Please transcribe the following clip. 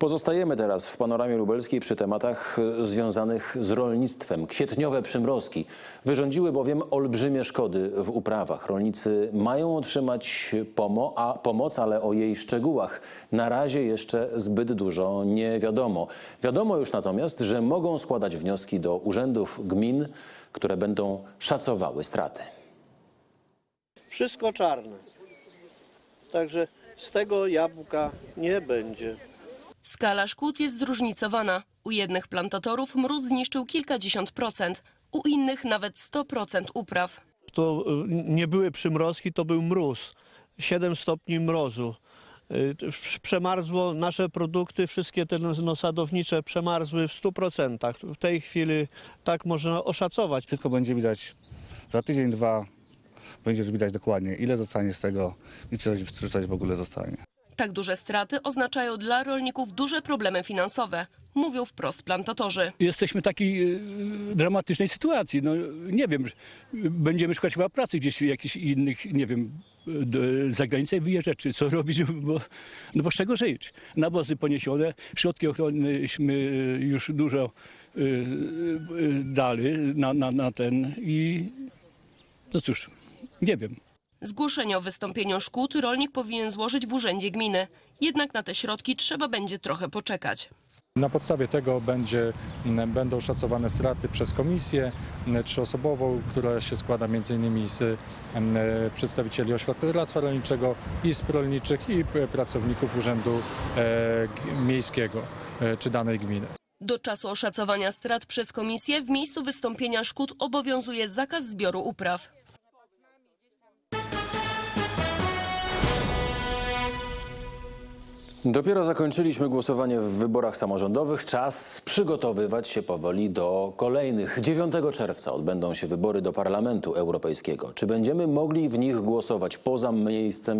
Pozostajemy teraz w panoramie lubelskiej przy tematach e, związanych z rolnictwem. Kwietniowe przymrozki wyrządziły bowiem olbrzymie szkody w uprawach. Rolnicy mają otrzymać pomo a pomoc, ale o jej szczegółach na razie jeszcze zbyt dużo nie wiadomo. Wiadomo już natomiast, że mogą składać wnioski do urzędów gmin, które będą szacowały straty. Wszystko czarne. Także z tego jabłka nie będzie. Skala szkód jest zróżnicowana. U jednych plantatorów mróz zniszczył kilkadziesiąt procent, u innych nawet 100% upraw. To y, nie były przymrozki, to był mróz. 7 stopni mrozu. Y, Przemarzło nasze produkty, wszystkie te no, sadownicze przemarzły w 100%. W tej chwili tak można oszacować. Wszystko będzie widać za tydzień, dwa. Będzie już widać dokładnie, ile zostanie z tego i czy coś, czy coś w ogóle zostanie. Tak duże straty oznaczają dla rolników duże problemy finansowe, mówią wprost plantatorzy. jesteśmy w takiej e, dramatycznej sytuacji. No, nie wiem, będziemy szukać chyba pracy gdzieś jakichś innych, nie wiem, do, za granicę wyjeżdżać, czy co robić, bo, no bo z czego żyć? Nawozy poniesione, środki ochronnyśmy już dużo e, e, dali na, na, na ten i no cóż, nie wiem. Zgłoszenie o wystąpieniu szkód rolnik powinien złożyć w urzędzie gminy. Jednak na te środki trzeba będzie trochę poczekać. Na podstawie tego będzie, będą szacowane straty przez komisję trzyosobową, która się składa m.in. z m, przedstawicieli ośrodka doradztwa rolniczego, izb rolniczych i pracowników urzędu e, miejskiego e, czy danej gminy. Do czasu oszacowania strat przez komisję w miejscu wystąpienia szkód obowiązuje zakaz zbioru upraw. Dopiero zakończyliśmy głosowanie w wyborach samorządowych. Czas przygotowywać się powoli do kolejnych. 9 czerwca odbędą się wybory do Parlamentu Europejskiego. Czy będziemy mogli w nich głosować poza miejscem